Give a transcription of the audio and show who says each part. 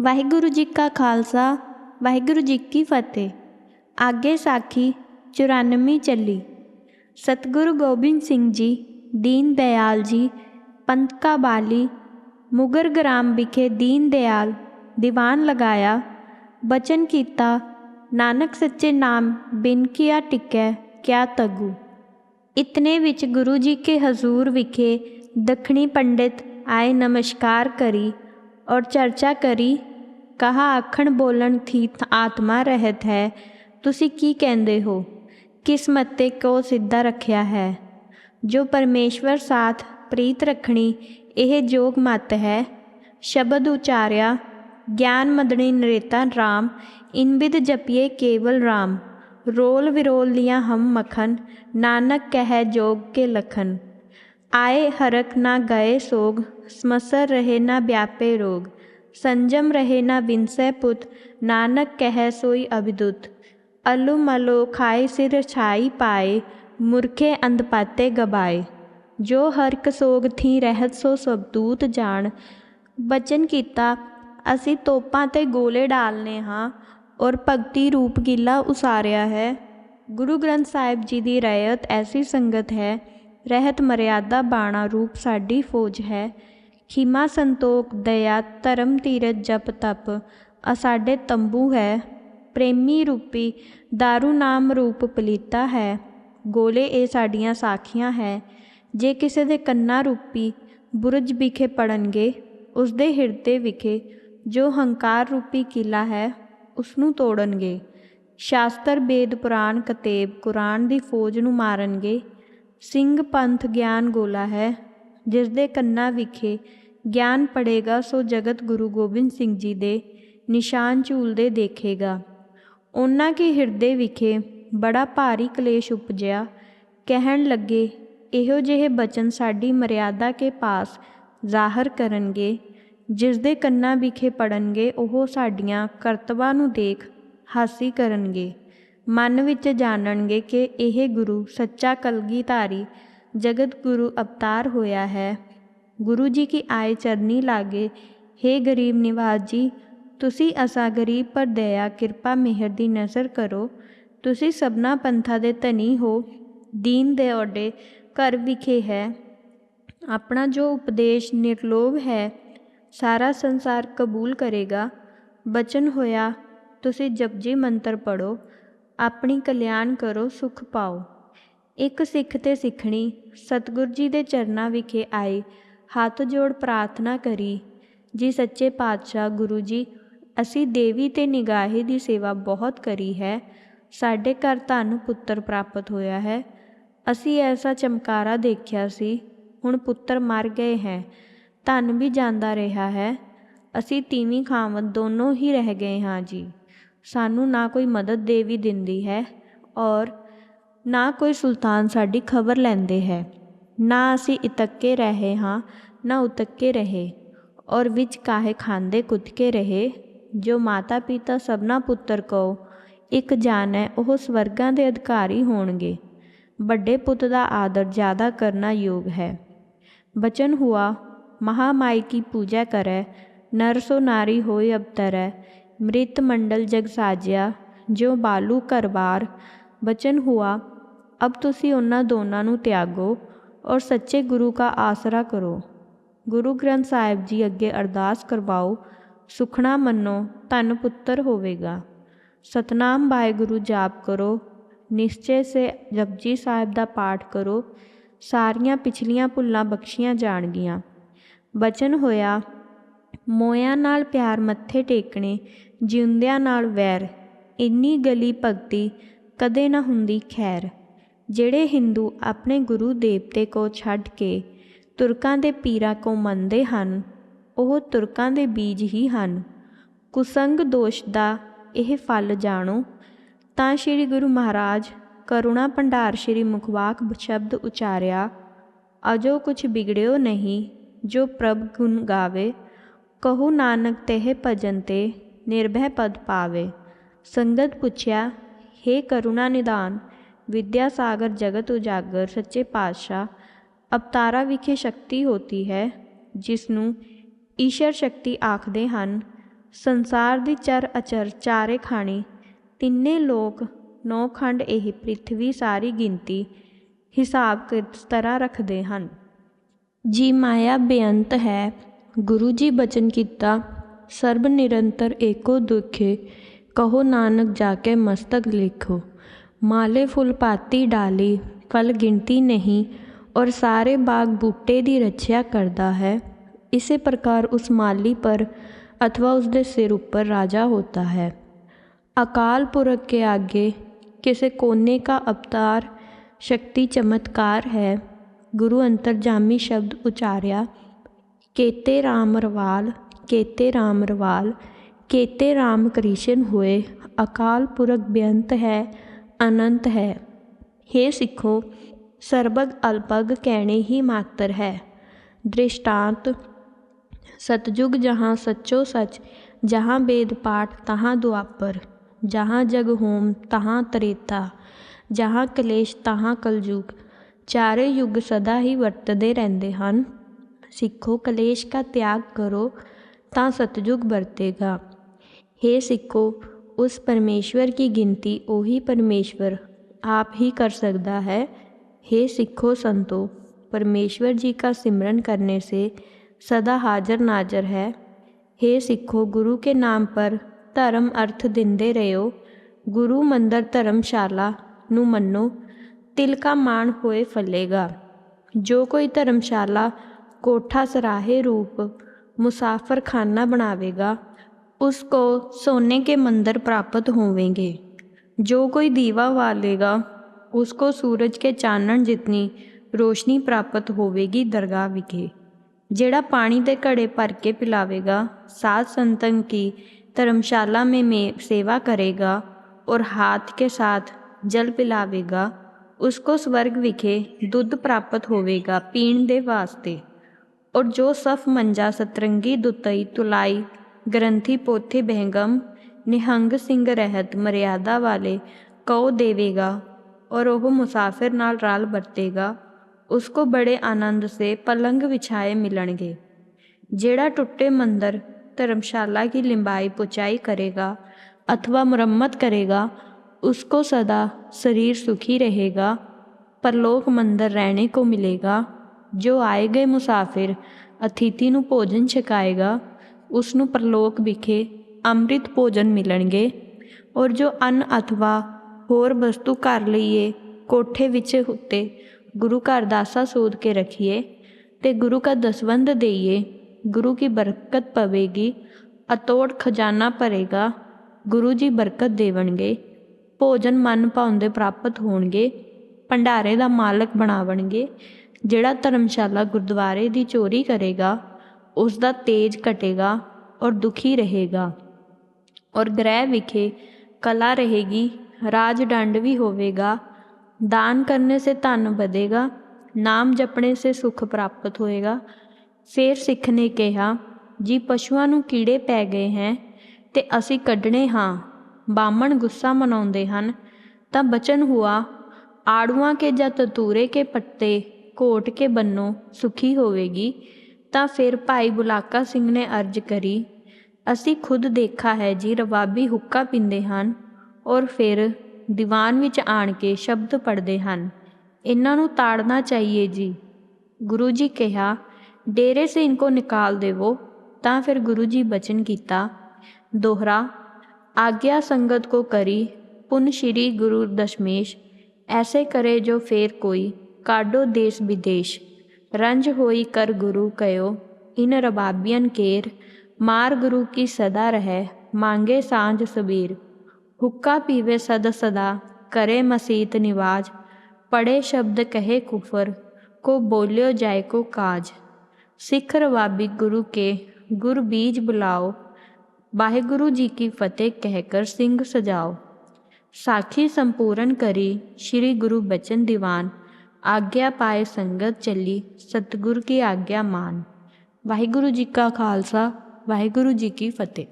Speaker 1: ਵਾਹਿਗੁਰੂ ਜੀ ਕਾ ਖਾਲਸਾ, ਵਾਹਿਗੁਰੂ ਜੀ ਕੀ ਫਤਿਹ। ਆਗੇ ਸਾਖੀ 94 ਚੱਲੀ। ਸਤਿਗੁਰੂ ਗੋਬਿੰਦ ਸਿੰਘ ਜੀ, ਦੀਨ ਦਿਆਲ ਜੀ ਪੰਥ ਕਾ ਬਾਲੀ, ਮੁਗਰ ਗ੍ਰਾਮ ਵਿਖੇ ਦੀਨ ਦਿਆਲ ਦੀਵਾਨ ਲਗਾਇਆ, ਬਚਨ ਕੀਤਾ, ਨਾਨਕ ਸੱਚੇ ਨਾਮ ਬਿਨ ਕੀਆ ਟਿਕੈ, ਕਿਆ ਤਗੂ। ਇਤਨੇ ਵਿੱਚ ਗੁਰੂ ਜੀ ਕੇ ਹਜ਼ੂਰ ਵਿਖੇ ਦੱਖਣੀ ਪੰਡਿਤ ਆਏ ਨਮਸਕਾਰ ਕਰੀ ਔਰ ਚਰਚਾ ਕਰੀ ਕਹਾ ਆਖਣ ਬੋਲਣ ਥੀ ਆਤਮਾ ਰਹਿਤ ਹੈ ਤੁਸੀਂ ਕੀ ਕਹਿੰਦੇ ਹੋ ਕਿਸ ਮੱਤੇ ਕੋ ਸਿੱਧਾ ਰੱਖਿਆ ਹੈ ਜੋ ਪਰਮੇਸ਼ਵਰ ਸਾਥ ਪ੍ਰੀਤ ਰੱਖਣੀ ਇਹ ਜੋਗ ਮਤ ਹੈ ਸ਼ਬਦ ਉਚਾਰਿਆ ਗਿਆਨ ਮਦਣੀ ਨਰੇਤਾ ਰਾਮ ਇਨ ਬਿਦ ਜਪੀਏ ਕੇਵਲ ਰਾਮ ਰੋਲ ਵਿਰੋਲ ਲਿਆ ਹਮ ਮੱਖਨ ਨਾਨਕ ਕਹਿ ਜੋਗ ਕੇ ਲਖਨ ਆਏ ਹਰਕ ਨਾ ਗਏ ਸੋਗ, ਸਮਸਰ ਰਹੇ ਨਾ ਵਿਆਪੇ ਰੋਗ। ਸੰਜਮ ਰਹੇ ਨਾ ਵਿੰਸੈ ਪੁੱਤ, ਨਾਨਕ ਕਹਿ ਸੋਈ ਅਬਿਦੁਤ ਅਲੂ ਮਲੋ ਖਾਏ ਸਿਰ ਛਾਈ ਪਾਏ, ਮੁਰਖੇ ਅੰਧਪਾਤੇ ਗਬਾਏ। ਜੋ ਹਰਕ ਸੋਗ ਥੀ ਰਹਿਤ ਸੋ ਸਬਦੂਤ ਜਾਣ। ਬਚਨ ਕੀਤਾ, ਅਸੀਂ ਤੋਪਾਂ ਤੇ ਗੋਲੇ ਡਾਲਨੇ ਹਾਂ, ਔਰ ਭਗਤੀ ਰੂਪ ਕੀਲਾ ਉਸਾਰਿਆ ਹੈ। ਗੁਰੂ ਗ੍ਰੰਥ ਸਾਹਿਬ ਜੀ ਦੀ ਰਾਇਤ ਐਸੀ ਸੰਗਤ ਹੈ ਰਹਿਤ ਮਰਿਆਦਾ ਬਾਣਾ ਰੂਪ ਸਾਡੀ ਫੌਜ ਹੈ। ਖਿਮਾ ਸੰਤੋਖ, ਦਇਆ, ਧਰਮ ਤੀਰਤ ਜਪ, ਤਪ, ਆ ਸਾਡੇ ਤੰਬੂ ਹੈ। ਪ੍ਰੇਮੀ ਰੂਪੀ दारू ਨਾਮ ਰੂਪ ਪਲੀਤਾ ਹੈ। ਗੋਲੇ ਇਹ ਸਾਡੀਆਂ ਸਾਖੀਆਂ ਹੈ। ਜੇ ਕਿਸੇ ਦੇ ਕੰਨਾਂ ਰੂਪੀ ਬੁਰਜ ਵਿਖੇ ਪੜਨਗੇ, ਉਸ ਦੇ ਹਿਰਦੇ ਵਿਖੇ ਜੋ ਹੰਕਾਰ ਰੂਪੀ ਕਿਲਾ ਹੈ, ਉਸ ਨੂੰ ਤੋੜਨਗੇ। ਸ਼ਾਸਤਰ, ਵੇਦ, ਪੁਰਾਣ, ਕਤੇਬ, ਕੁਰਾਨ ਦੀ ਫੌਜ ਨੂੰ ਮਾਰਨਗੇ। ਸਿੰਘ ਪੰਥ ਗਿਆਨ ਗੋਲਾ ਹੈ, ਜਿਸ ਦੇ ਕੰਨਾਂ ਵਿਖੇ ਗਿਆਨ ਪੜੇਗਾ ਸੋ ਜਗਤ ਗੁਰੂ ਗੋਬਿੰਦ ਸਿੰਘ ਜੀ ਦੇ ਨਿਸ਼ਾਨ ਝੂਲਦੇ ਦੇਖੇਗਾ। ਉਹਨਾਂ ਕੇ ਹਿਰਦੇ ਵਿਖੇ ਬੜਾ ਭਾਰੀ ਕਲੇਸ਼ ਉਪਜਿਆ। ਕਹਿਣ ਲੱਗੇ, ਇਹੋ ਜਿਹੇ ਬਚਨ ਸਾਡੀ ਮਰਿਆਦਾ ਕੇ ਪਾਸ ਜ਼ਾਹਰ ਕਰਨਗੇ, ਜਿਸ ਦੇ ਕੰਨਾਂ ਵਿਖੇ ਪੜਨਗੇ ਉਹ ਸਾਡੀਆਂ ਕਰਤਵਾਂ ਨੂੰ ਦੇਖ ਹਾਸੀ ਕਰਨਗੇ। ਮਨ ਵਿੱਚ ਜਾਣਨਗੇ ਕਿ ਇਹ ਗੁਰੂ ਸੱਚਾ ਕਲਗੀਧਾਰੀ ਜਗਤ ਗੁਰੂ ਅਵਤਾਰ ਹੋਇਆ ਹੈ। ਗੁਰੂ ਜੀ ਕੀ ਆਏ ਚਰਨੀ ਲਾਗੇ हे ਗਰੀਬ ਨਿਵਾਜ ਜੀ, ਤੁਸੀਂ ਅਸਾ ਗਰੀਬ ਪਰ ਦਇਆ, ਕਿਰਪਾ, ਮਿਹਰ ਦੀ ਨਜ਼ਰ ਕਰੋ। ਤੁਸੀਂ ਸਭਨਾ ਪੰਥਾਂ ਦੇ ਧਨੀ ਹੋ, ਦੀਨ ਦੇ ਓਡੇ ਘਰ ਵਿਖੇ ਹੈ। ਆਪਣਾ ਜੋ ਉਪਦੇਸ਼ ਨਿਰਲੋਭ ਹੈ, ਸਾਰਾ ਸੰਸਾਰ ਕਬੂਲ ਕਰੇਗਾ। ਬਚਨ ਹੋਇਆ, ਤੁਸੀਂ ਜਪਜੀ ਮੰਤਰ ਪੜੋ ਆਪਣੀ ਕਲਿਆਣ ਕਰੋ, ਸੁਖ ਪਾਓ। ਇੱਕ ਸਿੱਖ ਤੇ ਸਿੱਖਣੀ ਸਤਿਗੁਰ ਜੀ ਦੇ ਚਰਨਾਂ ਵਿਖੇ ਆਏ, ਹੱਥ ਜੋੜ ਪ੍ਰਾਰਥਨਾ ਕਰੀ, ਜੀ ਸੱਚੇ ਪਾਤਸ਼ਾਹ ਗੁਰੂ ਜੀ, ਅਸੀਂ ਦੇਵੀ ਤੇ ਨਿਗਾਹੇ ਦੀ ਸੇਵਾ ਬਹੁਤ ਕਰੀ ਹੈ, ਸਾਡੇ ਘਰ ਧਨ ਪੁੱਤਰ ਪ੍ਰਾਪਤ ਹੋਇਆ ਹੈ। ਅਸੀਂ ਐਸਾ ਚਮਕਾਰਾ ਦੇਖਿਆ ਸੀ, ਹੁਣ ਪੁੱਤਰ ਮਰ ਗਏ ਹੈ, ਧਨ ਵੀ ਜਾਂਦਾ ਰਿਹਾ ਹੈ, ਅਸੀਂ ਤੀਵੀਂ ਖਾਵਤ ਦੋਨੋਂ ਹੀ ਰਹਿ ਗਏ ਹਾਂ ਜੀ। ਸਾਨੂੰ ਨਾ ਕੋਈ ਮਦਦ ਦੇ ਵੀ ਦਿੰਦੀ ਹੈ ਔਰ ਨਾ ਕੋਈ ਸੁਲਤਾਨ ਸਾਡੀ ਖਬਰ ਲੈਂਦੇ ਹੈ। ਨਾ ਅਸੀਂ ਇਤੱਕੇ ਰਹੇ ਹਾਂ, ਨਾ ਉਤੱਕੇ ਰਹੇ ਔਰ ਵਿੱਚ ਕਾਹੇ ਖਾਂਦੇ ਕੁੱਤਕੇ ਰਹੇ, ਜੋ ਮਾਤਾ ਪਿਤਾ ਸਭਨਾ ਪੁੱਤਰ ਕੋ ਇੱਕ ਜਾਨ ਹੈ, ਉਹ ਸਵਰਗਾਂ ਦੇ ਅਧਿਕਾਰੀ ਹੋਣਗੇ। ਵੱਡੇ ਪੁੱਤ ਦਾ ਆਦਰ ਜ਼ਿਆਦਾ ਕਰਨਾ ਯੋਗ ਹੈ। ਬਚਨ ਹੁਆ, ਮਹਾਮਾਈ ਕੀ ਪੂਜਾ ਕਰੈ ਨਰ ਸੋ ਨਾਰੀ ਹੋਏ ਅਵਤਰੈ ਮ੍ਰਿਤ ਮੰਡਲ ਜਗ ਸਾਜਿਆ ਜੋ ਬਾਲੂ ਕਰਵਾਰ ਬਚਨ ਹੁਆ, ਅਬ ਤੁਸੀਂ ਉਹਨਾਂ ਦੋਨਾਂ ਨੂੰ ਤਿਆਗੋ ਔਰ ਸੱਚੇ ਗੁਰੂ ਦਾ ਆਸਰਾ ਕਰੋ। ਗੁਰੂ ਗ੍ਰੰਥ ਸਾਹਿਬ ਜੀ ਅੱਗੇ ਅਰਦਾਸ ਕਰਵਾਓ, ਸੁਖਣਾ ਮੰਨੋ, ਧਨ ਪੁੱਤਰ ਹੋਵੇਗਾ। ਸਤਨਾਮ ਵਾਹਿਗੁਰੂ ਜਾਪ ਕਰੋ, ਨਿਸ਼ਚੈ ਸੇ ਜਪਜੀ ਸਾਹਿਬ ਦਾ ਪਾਠ ਕਰੋ, ਸਾਰੀਆਂ ਪਿਛਲੀਆਂ ਭੁੱਲਾਂ ਬਖਸ਼ੀਆਂ ਜਾਣਗੀਆਂ। ਬਚਨ ਹੋਇਆ, ਮੋਇਆਂ ਨਾਲ ਪਿਆਰ ਮੱਥੇ ਟੇਕਣੇ ਜਿਉਂਦਿਆਂ ਨਾਲ ਵੈਰ, ਇੰਨੀ ਗਲੀ ਭਗਤੀ ਕਦੇ ਨਾ ਹੁੰਦੀ ਖੈਰ। ਜਿਹੜੇ ਹਿੰਦੂ ਆਪਣੇ ਗੁਰੂ ਦੇਵਤੇ ਕੋ ਛੱਡ ਕੇ ਤੁਰਕਾਂ ਦੇ ਪੀਰਾਂ ਕੋ ਮੰਨਦੇ ਹਨ, ਉਹ ਤੁਰਕਾਂ ਦੇ ਬੀਜ ਹੀ ਹਨ। ਕੁਸੰਗ ਦੋਸ਼ ਦਾ ਇਹ ਫਲ ਜਾਣੋ, ਤਾਂ ਸ੍ਰੀ ਗੁਰੂ ਮਹਾਰਾਜ ਕਰੁਣਾ ਭੰਡਾਰ ਸ੍ਰੀ ਮੁਖਵਾਕ ਸ਼ਬਦ ਉਚਾਰਿਆ, ਅਜੋ ਕੁਛ ਬਿਗੜਿਓ ਨਹੀਂ, ਜੋ ਪ੍ਰਭ ਗੁਣ ਗਾਵੇ, ਕਹੂ ਨਾਨਕ ਤਹਿ ਭਜਨ ਤੇ ਨਿਰਭੈ ਪਦ ਪਾਵੇ। ਸੰਗਤ ਪੁੱਛਿਆ हे ਕਰੁਣਾ ਨਿਦਾਨ, ਵਿਦਿਆ ਸਾਗਰ ਜਗਤ ਉਜਾਗਰ, ਸੱਚੇ ਪਾਤਸ਼ਾਹ, ਅਵਤਾਰਾ ਵਿਖੇ ਸ਼ਕਤੀ ਹੋਤੀ ਹੈ ਜਿਸ ਨੂੰ ਈਸ਼ਰ ਸ਼ਕਤੀ ਆਖਦੇ ਹਨ। ਸੰਸਾਰ ਦੀ ਚਰ ਅਚਰ ਚਾਰੇ ਖਾਣੀ, ਤਿੰਨੇ ਲੋਕ, ਨੌ ਖੰਡ ਇਹ ਪ੍ਰਿਥਵੀ ਸਾਰੀ ਗਿਣਤੀ, ਹਿਸਾਬ ਕਿਸ ਤਰ੍ਹਾਂ ਰੱਖਦੇ ਹਨ। ਜੀ ਮਾਇਆ ਬੇਅੰਤ ਹੈ, ਗੁਰੂ ਜੀ ਬਚਨ ਕੀਤਾ ਸਰਬ ਨਿਰੰਤਰ ਏਕੋ ਦੁਖੇ ਕਹੋ ਨਾਨਕ ਜਾ ਕੇ ਮਸਤਕ ਲਿਖੋ ਮਾਲੇ ਫੁੱਲ ਪਾਤੀ ਡਾਲੀ ਫਲ ਗਿਣਤੀ ਨਹੀਂ ਔਰ ਸਾਰੇ ਬਾਗ ਬੂਟੇ ਦੀ ਰੱਖਿਆ ਕਰਦਾ ਹੈ ਇਸੇ ਪ੍ਰਕਾਰ ਉਸ ਮਾਲੀ ਪਰ अथवा उसके सिर ऊपर राजा होता है अकाल पुरख के आगे किसी कोने का अवतार शक्ति चमत्कार है गुरु अंतरजामी शब्द उचारिया केते राम रवाल ਕੇਤੇ ਰਾਮ ਰਵਾਲ, ਕੇਤੇ ਰਾਮ ਕ੍ਰਿਸ਼ਨ ਹੋਏ, ਅਕਾਲ ਪੁਰਖ ਬੇਅੰਤ ਹੈ, ਅਨੰਤ ਹੈ। हे ਸਿੱਖੋ, ਸਰਬਗ ਅਲਪਗ ਕਹਿਣੇ ਹੀ ਮਾਤਰ ਹੈ। ਦ੍ਰਿਸ਼ਟਾਂਤ, ਸਤਜੁਗ ਜਹਾਂ ਸੱਚੋ ਸੱਚ, ਜਹਾਂ ਬੇਦ ਪਾਠ ਤਹਾਂ ਦੁਆਪਰ, ਜਹਾਂ ਜਗ ਹੋਮ ਤਹਾਂ ਤ੍ਰੇਤਾ, ਜਹਾਂ ਕਲੇਸ਼ ਤਹਾਂ ਕਲਯੁਗ, ਚਾਰੇ ਯੁਗ ਸਦਾ ਹੀ ਵਰਤਦੇ ਰਹਿੰਦੇ ਹਨ। ਸਿੱਖੋ, ਕਲੇਸ਼ ਦਾ ਤਿਆਗ ਕਰੋ ਤਾਂ ਸਤਜੁਗ ਵਰਤੇਗਾ हे ਸਿੱਖੋ उस परमेश्वर की गिनती वही परमेश्वर आप ही कर सकता है हे सिखो संतो परमेश्वर जी का सिमरन करने से सदा हाजर नाजर है हे सिखो गुरु के नाम पर ਧਰਮ ਅਰਥ ਦਿੰਦੇ ਰਹਿਓ ਗੁਰੂ ਮੰਦਰ ਧਰਮਸ਼ਾਲਾ ਨੂੰ ਮੰਨੋ ਤਿਲ ਕਾ ਮਾਣ ਹੋਏ ਫਲੇਗਾ ਜੋ ਕੋਈ ਧਰਮਸ਼ਾਲਾ ਕੋਠਾ ਸਰਾਹੇ रूप मुसाफिर खाना बनावेगा उसको सोने के मंदिर प्राप्त होवेंगे जो कोई दीवा वालेगा उसको सूरज के ਚਾਨਣ जितनी रोशनी प्राप्त ਹੋਵੇਗੀ ਦਰਗਾਹ ਵਿਖੇ ਜਿਹੜਾ ਪਾਣੀ ਦੇ ਘੜੇ ਭਰ ਕੇ ਪਿਲਾਵੇਗਾ ਸਾਧ ਸੰतन की धर्मशाला में, में सेवा करेगा और हाथ के साथ जल पिलावेगा उसको स्वर्ग विखे ਦੁੱਧ ਪ੍ਰਾਪਤ ਹੋਵੇਗਾ ਪੀਣ ਦੇ ਵਾਸਤੇ और जो सफ मंजा सतरंगी दुतई तुलाई, ग्रंथी पोथे बहंगम, निहंग सिंह रहत मर्यादा वाले कौ देवेगा और वह मुसाफिर नाल राल बरतेगा, उसको बड़े आनंद से पलंग विछाए मिलणगे। जेड़ा टुटे मंदिर धर्मशाला की लिंबाई पुचाई करेगा अथवा मुरम्मत करेगा, उसको सदा शरीर सुखी रहेगा, परलोक मंदिर रहने को मिलेगा। ਜੋ ਆਏ ਗਏ ਮੁਸਾਫਿਰ ਅਥੀਤੀ ਨੂੰ ਭੋਜਨ ਛਕਾਏਗਾ, ਉਸ ਨੂੰ ਪ੍ਰਲੋਕ ਵਿਖੇ ਅੰਮ੍ਰਿਤ ਭੋਜਨ ਮਿਲਣਗੇ ਔਰ ਜੋ ਅੰਨ ਅਥਵਾ ਹੋਰ ਵਸਤੂ ਕਰ ਲਈਏ, ਕੋਠੇ ਵਿੱਚ ਉੱਤੇ ਗੁਰੂ ਘਰ ਦਾਸਾ ਸੋਧ ਕੇ ਰਖੀਏ ਤੇ ਗੁਰੂ ਕਾ ਦਸਵੰਦ ਦੇਈਏ, ਗੁਰੂ ਕੀ ਬਰਕਤ ਪਵੇਗੀ, ਅਤੋੜ ਖਜ਼ਾਨਾ ਭਰੇਗਾ, ਗੁਰੂ ਜੀ ਬਰਕਤ ਦੇਵਣਗੇ, ਭੋਜਨ ਮਨ ਭਾਉਂਦੇ ਪ੍ਰਾਪਤ ਹੋਣਗੇ, ਭੰਡਾਰੇ ਦਾ ਮਾਲਕ ਬਣਾਵਣਗੇ ਜਿਹੜਾ ਧਰਮਸ਼ਾਲਾ ਗੁਰਦੁਆਰੇ ਦੀ ਚੋਰੀ ਕਰੇਗਾ ਉਸ ਦਾ ਤੇਜ ਘਟੇਗਾ ਔਰ ਦੁਖੀ ਰਹੇਗਾ। ਔਰ ਗ੍ਰਹਿ ਵਿਖੇ ਕਲਾ ਰਹੇਗੀ ਰਾਜ ਡੰਡ ਵੀ ਹੋਵੇਗਾ। ਦਾਨ ਕਰਨੇ ਸੇ ਧਨ ਵਧੇਗਾ, ਨਾਮ ਜਪਣੇ ਸੇ ਸੁਖ ਪ੍ਰਾਪਤ ਹੋਏਗਾ। ਫਿਰ ਸਿੱਖ ਨੇ ਕਿਹਾ, ਜੀ ਪਸ਼ੂਆਂ ਨੂੰ ਕੀੜੇ ਪੈ ਗਏ ਹੈ, ਤੇ ਅਸੀਂ ਕੱਢਣੇ ਹਾਂ। ਬਾਮਣ ਗੁੱਸਾ ਮਨਾਉਂਦੇ ਹਨ, ਤਾਂ ਬਚਨ ਹੁਆ, ਆੜੂਆਂ ਕੇ ਜਾਂ ਤਤੂਰੇ ਕੇ ਪੱਤੇ ਕੋਟ ਕੇ ਬੰਨੋ, ਸੁਖੀ ਹੋਵੇਗੀ। ਤਾਂ ਫਿਰ ਭਾਈ ਬੁਲਾਕਾ ਸਿੰਘ ਨੇ ਅਰਜ ਕਰੀ, ਅਸੀਂ ਖੁਦ ਦੇਖਾ ਹੈ ਜੀ, ਰਵਾਬੀ ਹੁੱਕਾ ਪੀਂਦੇ ਹਨ ਔਰ ਫਿਰ ਦੀਵਾਨ ਵਿੱਚ ਆਣ ਕੇ ਸ਼ਬਦ ਪੜ੍ਹਦੇ ਹਨ। ਇਹਨਾਂ ਨੂੰ ਤਾੜਨਾ ਚਾਹੀਏ ਜੀ। ਗੁਰੂ ਜੀ ਕਿਹਾ, ਡੇਰੇ ਸੇ ਇਨਕੋ ਨਿਕਾਲ ਦੇਵੋ। ਤਾਂ ਫਿਰ ਗੁਰੂ ਜੀ ਬਚਨ ਕੀਤਾ, ਦੋਹਰਾ, ਆਗਿਆ ਸੰਗਤ ਕੋ ਕਰੀ ਪੁਨ ਸ਼੍ਰੀ ਗੁਰੂ ਦਸ਼ਮੇਸ਼, ਐਸੇ ਕਰੇ ਜੋ ਫੇਰ ਕੋਈ ਕਾਡੋ ਦੇਸ਼ ਵਿਦੇਸ਼ ਰੰਜ ਹੋਈ ਕਰ ਗੁਰੂ ਕਯੋ ਇਨ ਰਬਾਬੀਨ ਕੇਰ ਮਾਰ ਗੁਰੂ ਕੀ ਸਦਾ ਰਹਿ ਮੰਗੇ ਸਾਂਝ ਸਬੀਰ ਹੁੱਕਾ ਪੀਵੇ ਸਦ ਸਦਾ ਕਰੇ ਮਸੀਤ ਨਿਵਾਜ ਪੜੇ ਸ਼ਬਦ ਕਹੇ ਕੁਫਰ ਕੋ ਬੋਲਿਓ ਜਾਏ ਕੋ ਕਾਜ ਸਿੱਖ ਰਵਾਬੀ ਗੁਰੂ ਕੇ ਗੁਰ ਬੀਜ ਬੁਲਾਓ ਵਾਹਿਗੁਰੂ ਜੀ ਕੀ ਫਤਿਹ ਕਹਿ ਕਰ ਸਿੰਘ ਸਜਾਓ ਸਾਖੀ ਸੰਪੂਰਨ ਕਰੀ ਸ੍ਰੀ ਗੁਰੂ ਬਚਨ ਦੀਵਾਨ ਆਗਿਆ ਪਾਏ ਸੰਗਤ ਚੱਲੀ, ਸਤਿਗੁਰ ਕੀ ਆਗਿਆ ਮਾਨ। ਵਾਹਿਗੁਰੂ ਜੀ ਕਾ ਖਾਲਸਾ, ਵਾਹਿਗੁਰੂ ਜੀ ਕੀ ਫਤਿਹ।